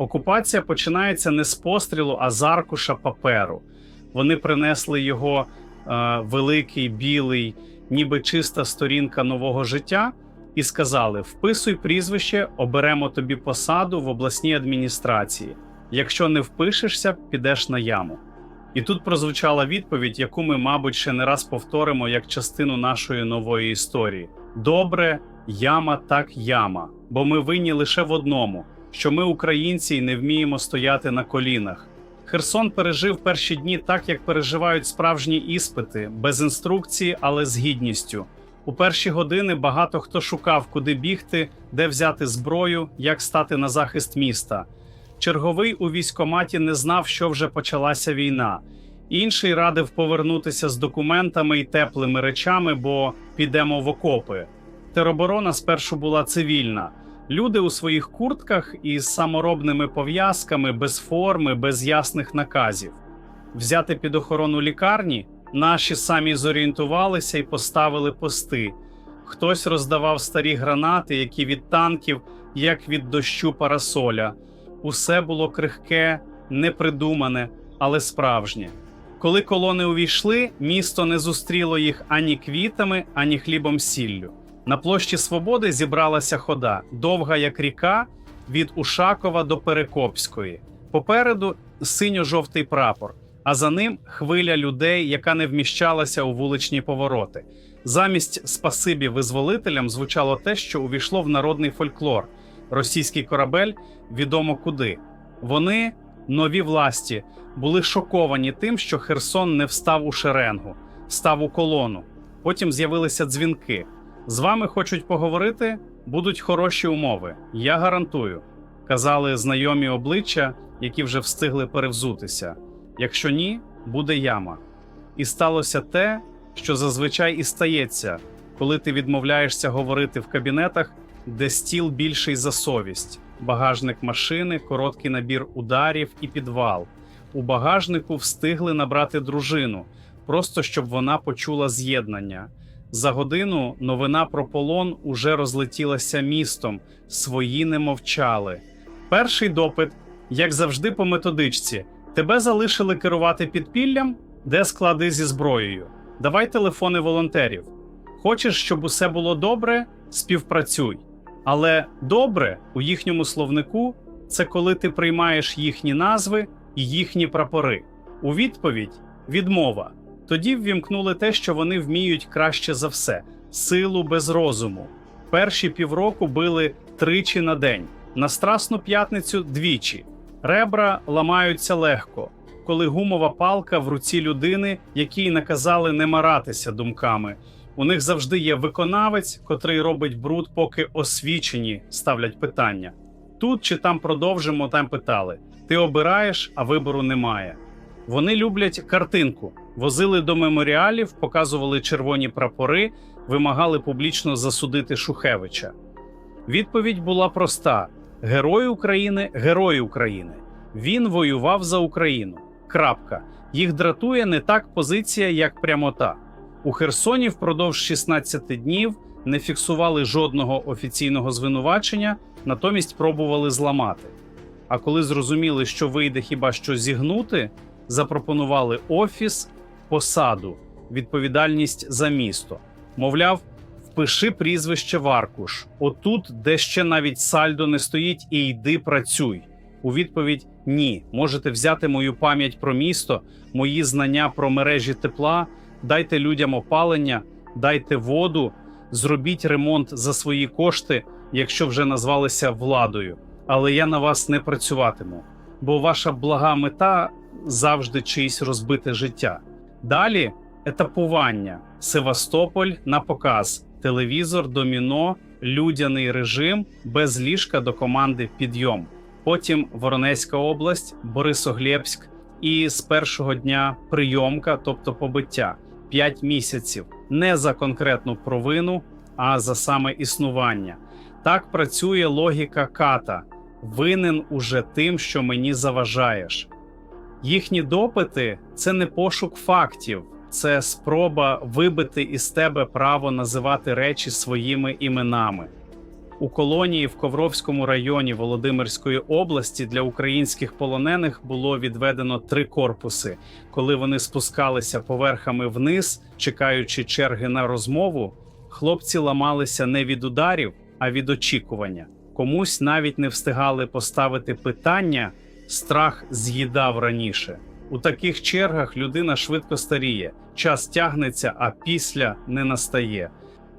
Окупація починається не з пострілу, а з аркуша паперу. Вони принесли його е, великий, білий, ніби чиста сторінка нового життя, і сказали: вписуй прізвище, оберемо тобі посаду в обласній адміністрації. Якщо не впишешся, підеш на яму. І тут прозвучала відповідь, яку ми, мабуть, ще не раз повторимо як частину нашої нової історії: добре, яма так яма, бо ми винні лише в одному, що ми, українці, не вміємо стояти на колінах. Херсон пережив перші дні так, як переживають справжні іспити, без інструкції, але з гідністю. У перші години багато хто шукав, куди бігти, де взяти зброю, як стати на захист міста. Черговий у військкоматі не знав, що вже почалася війна. Інший радив повернутися з документами і теплими речами, бо підемо в окопи. Тероборона спершу була цивільна. Люди у своїх куртках із саморобними пов'язками, без форми, без ясних наказів. Взяти під охорону лікарні наші самі зорієнтувалися і поставили пости. Хтось роздавав старі гранати, які від танків, як від дощу парасоля. Усе було крихке, непридумане, але справжнє. Коли колони увійшли, місто не зустріло їх ані квітами, ані хлібом сіллю. На площі Свободи зібралася хода, довга як ріка, від Ушакова до Перекопської. Попереду синьо-жовтий прапор, а за ним хвиля людей, яка не вміщалася у вуличні повороти. Замість спасибі визволителям звучало те, що увійшло в народний фольклор. Російський корабель відомо куди. Вони, нові власті, були шоковані тим, що Херсон не встав у шеренгу, став у колону. Потім з'явилися дзвінки. З вами хочуть поговорити, будуть хороші умови. Я гарантую, казали знайомі обличчя, які вже встигли перевзутися. Якщо ні, буде яма. І сталося те, що зазвичай і стається, коли ти відмовляєшся говорити в кабінетах, де стіл більший за совість, багажник машини, короткий набір ударів і підвал. У багажнику встигли набрати дружину, просто щоб вона почула з'єднання. За годину новина про полон уже розлетілася містом, свої не мовчали. Перший допит, як завжди, по методичці: тебе залишили керувати підпіллям, де склади зі зброєю. Давай телефони волонтерів. Хочеш, щоб усе було добре, співпрацюй. Але добре у їхньому словнику це коли ти приймаєш їхні назви і їхні прапори. У відповідь відмова. Тоді ввімкнули те, що вони вміють краще за все силу без розуму. Перші півроку били тричі на день, на Страсну п'ятницю двічі. Ребра ламаються легко, коли гумова палка в руці людини, якій наказали не маратися думками. У них завжди є виконавець, котрий робить бруд, поки освічені ставлять питання. Тут чи там продовжимо, там питали: ти обираєш, а вибору немає. Вони люблять картинку, возили до меморіалів, показували червоні прапори, вимагали публічно засудити Шухевича. Відповідь була проста: Герой України, герой України. Він воював за Україну. Крапка. Їх дратує не так позиція, як прямота. У Херсоні впродовж 16 днів не фіксували жодного офіційного звинувачення, натомість пробували зламати. А коли зрозуміли, що вийде хіба що зігнути, запропонували офіс, посаду, відповідальність за місто. Мовляв, впиши прізвище в аркуш, отут, де ще навіть сальдо не стоїть, і йди працюй. У відповідь ні, можете взяти мою пам'ять про місто, мої знання про мережі тепла, дайте людям опалення, дайте воду, зробіть ремонт за свої кошти, якщо вже назвалися владою. Але я на вас не працюватиму, бо ваша блага мета завжди чиїсь розбите життя. Далі етапування, Севастополь на показ, телевізор, доміно, людяний режим без ліжка до команди підйом. Потім Воронезька область, Борисоглєбськ і з першого дня прийомка, тобто побиття, 5 місяців не за конкретну провину, а за саме існування. Так працює логіка ката. Винен уже тим, що мені заважаєш. Їхні допити це не пошук фактів, це спроба вибити із тебе право називати речі своїми іменами. У колонії в Ковровському районі Володимирської області для українських полонених було відведено три корпуси. Коли вони спускалися поверхами вниз, чекаючи черги на розмову, хлопці ламалися не від ударів, а від очікування. Комусь навіть не встигали поставити питання, страх з'їдав раніше. У таких чергах людина швидко старіє, час тягнеться, а після не настає.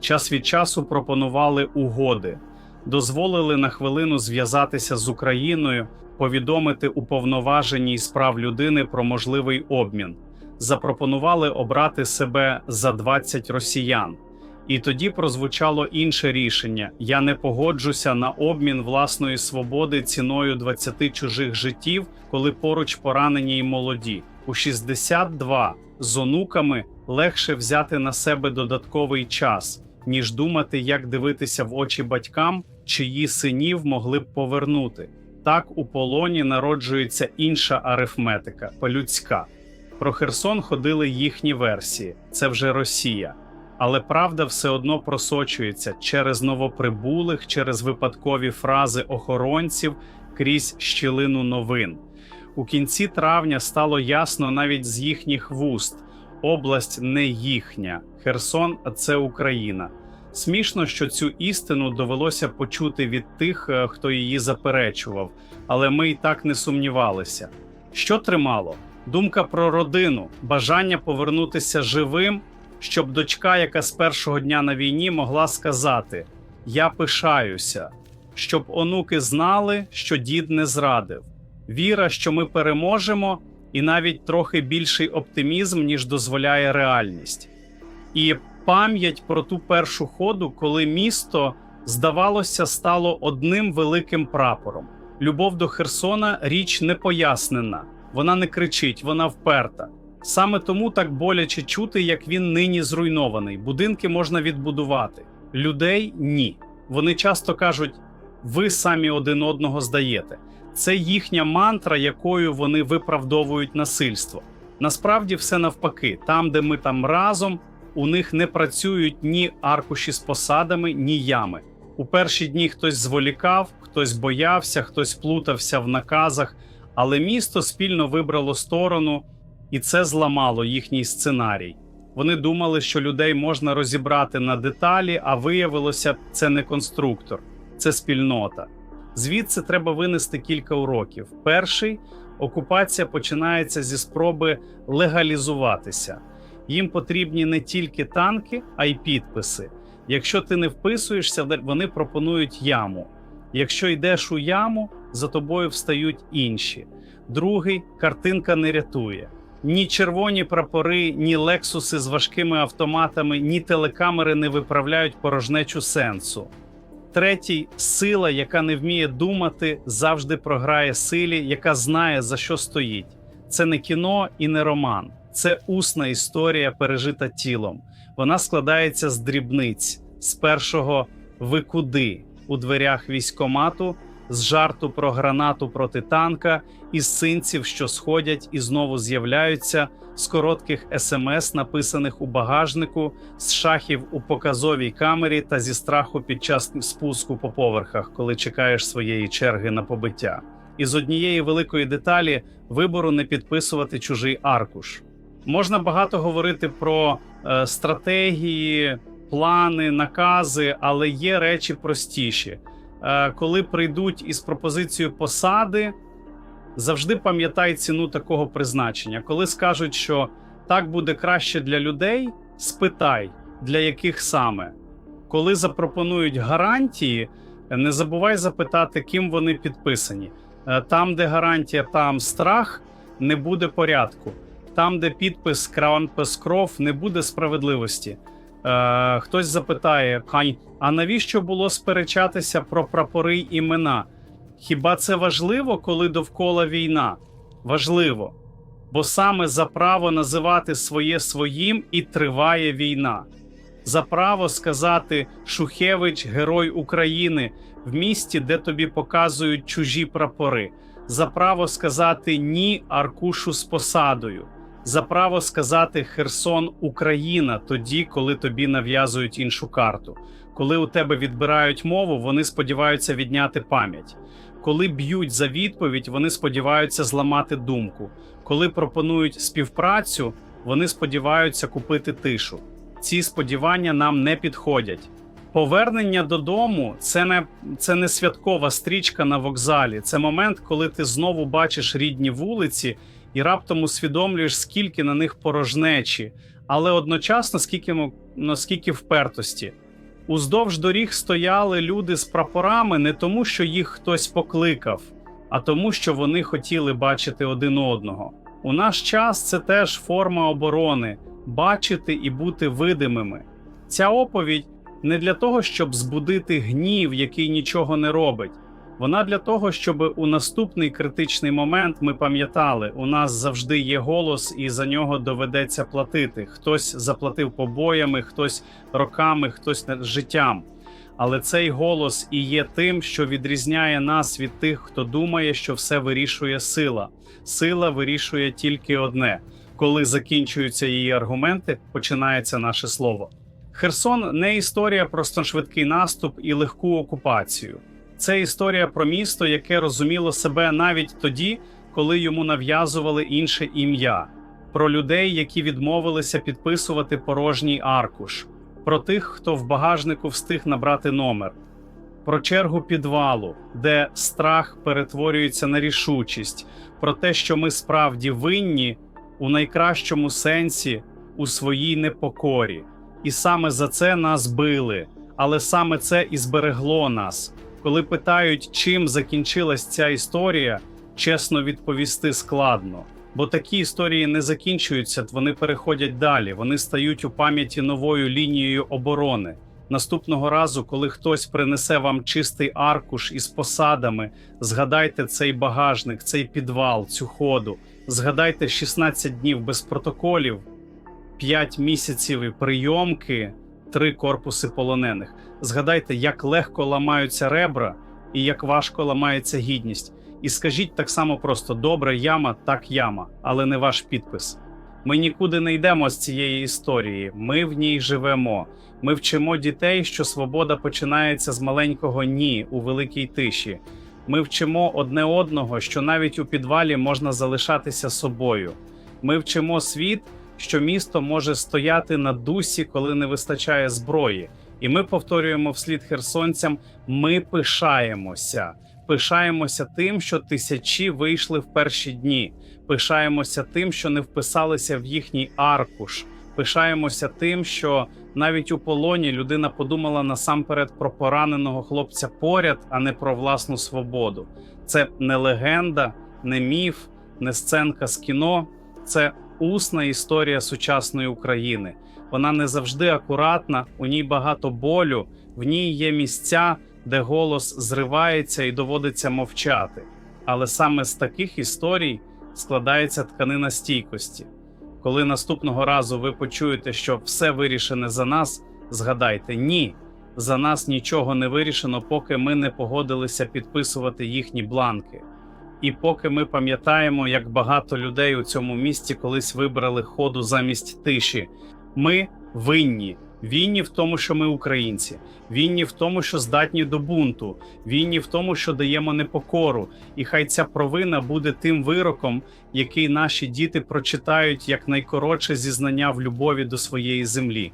Час від часу пропонували угоди, дозволили на хвилину зв'язатися з Україною, повідомити уповноваженій справ людини про можливий обмін, запропонували обрати себе за 20 росіян. І тоді прозвучало інше рішення: я не погоджуся на обмін власної свободи ціною 20 чужих життів, коли поруч поранені й молоді. У 62 з онуками легше взяти на себе додатковий час, ніж думати, як дивитися в очі батькам, чиї синів могли б повернути. Так у полоні народжується інша арифметика, по-людська. Про Херсон ходили їхні версії. Це вже Росія. Але правда все одно просочується через новоприбулих, через випадкові фрази охоронців крізь щілину новин. У кінці травня стало ясно навіть з їхніх вуст: область не їхня, Херсон це Україна. Смішно, що цю істину довелося почути від тих, е, хто її заперечував, але ми й так не сумнівалися. Що тримало? Думка про родину, бажання повернутися живим щоб дочка, яка з першого дня на війні, могла сказати: Я пишаюся, щоб онуки знали, що дід не зрадив, віра, що ми переможемо, і навіть трохи більший оптимізм, ніж дозволяє реальність. І пам'ять про ту першу ходу, коли місто, здавалося, стало одним великим прапором. Любов до Херсона річ не пояснена, вона не кричить, вона вперта. Саме тому так боляче чути, як він нині зруйнований. Будинки можна відбудувати, людей ні. Вони часто кажуть: ви самі один одного здаєте. Це їхня мантра, якою вони виправдовують насильство. Насправді, все навпаки, там, де ми там разом, у них не працюють ні аркуші з посадами, ні ями. У перші дні хтось зволікав, хтось боявся, хтось плутався в наказах, але місто спільно вибрало сторону і це зламало їхній сценарій. Вони думали, що людей можна розібрати на деталі, а виявилося, це не конструктор, це спільнота. Звідси треба винести кілька уроків. Перший окупація починається зі спроби легалізуватися. Їм потрібні не тільки танки, а й підписи. Якщо ти не вписуєшся, вони пропонують яму. Якщо йдеш у яму, за тобою встають інші. Другий картинка не рятує. Ні червоні прапори, ні лексуси з важкими автоматами, ні телекамери не виправляють порожнечу сенсу. Третій сила, яка не вміє думати, завжди програє силі, яка знає, за що стоїть. Це не кіно і не роман, це усна історія, пережита тілом. Вона складається з дрібниць, з першого ви куди у дверях військомату з жарту про гранату проти танка, із синців, що сходять і знову з'являються, з коротких смс, написаних у багажнику, з шахів у показовій камері та зі страху під час спуску по поверхах, коли чекаєш своєї черги на побиття. І з однієї великої деталі вибору не підписувати чужий аркуш. Можна багато говорити про е, стратегії, плани, накази, але є речі простіші. Е, коли прийдуть із пропозицією посади, завжди пам'ятай ціну такого призначення. Коли скажуть, що так буде краще для людей, спитай, для яких саме. Коли запропонують гарантії, не забувай запитати, ким вони підписані. Е, там, де гарантія, там страх, не буде порядку. Там, де підпис кран кров, не буде справедливості. Е, Хтось запитає, хай, а навіщо було сперечатися про прапори й імена? Хіба це важливо, коли довкола війна? Важливо. Бо саме за право називати своє своїм і триває війна. За право сказати Шухевич, Герой України в місті, де тобі показують чужі прапори, за право сказати ні аркушу з посадою. За право сказати Херсон Україна тоді, коли тобі нав'язують іншу карту. Коли у тебе відбирають мову, вони сподіваються відняти пам'ять. Коли б'ють за відповідь, вони сподіваються зламати думку. Коли пропонують співпрацю, вони сподіваються купити тишу. Ці сподівання нам не підходять. Повернення додому це не, це не святкова стрічка на вокзалі. Це момент, коли ти знову бачиш рідні вулиці і раптом усвідомлюєш, скільки на них порожнечі, але одночасно скільки, наскільки впертості. Уздовж доріг стояли люди з прапорами не тому, що їх хтось покликав, а тому, що вони хотіли бачити один одного. У наш час це теж форма оборони бачити і бути видимими. Ця оповідь не для того, щоб збудити гнів, який нічого не робить. Вона для того, щоб у наступний критичний момент ми пам'ятали, у нас завжди є голос, і за нього доведеться платити. Хтось заплатив побоями, хтось роками, хтось життям. Але цей голос і є тим, що відрізняє нас від тих, хто думає, що все вирішує сила. Сила вирішує тільки одне: коли закінчуються її аргументи, починається наше слово. Херсон не історія про швидкий наступ і легку окупацію. Це історія про місто, яке розуміло себе навіть тоді, коли йому нав'язували інше ім'я, про людей, які відмовилися підписувати порожній аркуш, про тих, хто в багажнику встиг набрати номер, про чергу підвалу, де страх перетворюється на рішучість, про те, що ми справді винні у найкращому сенсі у своїй непокорі. І саме за це нас били, але саме це і зберегло нас. Коли питають, чим закінчилась ця історія, чесно відповісти складно. Бо такі історії не закінчуються, вони переходять далі. Вони стають у пам'яті новою лінією оборони. Наступного разу, коли хтось принесе вам чистий аркуш із посадами, згадайте цей багажник, цей підвал, цю ходу. Згадайте 16 днів без протоколів, 5 місяців і прийомки, 3 корпуси полонених. Згадайте, як легко ламаються ребра і як важко ламається гідність. І скажіть так само просто: добре, яма, так яма, але не ваш підпис. Ми нікуди не йдемо з цієї історії. Ми в ній живемо. Ми вчимо дітей, що свобода починається з маленького ні у великій тиші. Ми вчимо одне одного, що навіть у підвалі можна залишатися собою. Ми вчимо світ, що місто може стояти на дусі, коли не вистачає зброї. І ми повторюємо вслід херсонцям: ми пишаємося. Пишаємося тим, що тисячі вийшли в перші дні. Пишаємося тим, що не вписалися в їхній аркуш. Пишаємося тим, що навіть у полоні людина подумала насамперед про пораненого хлопця поряд, а не про власну свободу. Це не легенда, не міф, не сценка з кіно. Це усна історія сучасної України. Вона не завжди акуратна, у ній багато болю, в ній є місця, де голос зривається і доводиться мовчати. Але саме з таких історій складається тканина стійкості. Коли наступного разу ви почуєте, що все вирішене за нас, згадайте ні, за нас нічого не вирішено, поки ми не погодилися підписувати їхні бланки. І поки ми пам'ятаємо, як багато людей у цьому місті колись вибрали ходу замість тиші, ми винні. Винні в тому, що ми українці, винні в тому, що здатні до бунту, винні в тому, що даємо непокору. І хай ця провина буде тим вироком, який наші діти прочитають як найкоротше зізнання в любові до своєї землі.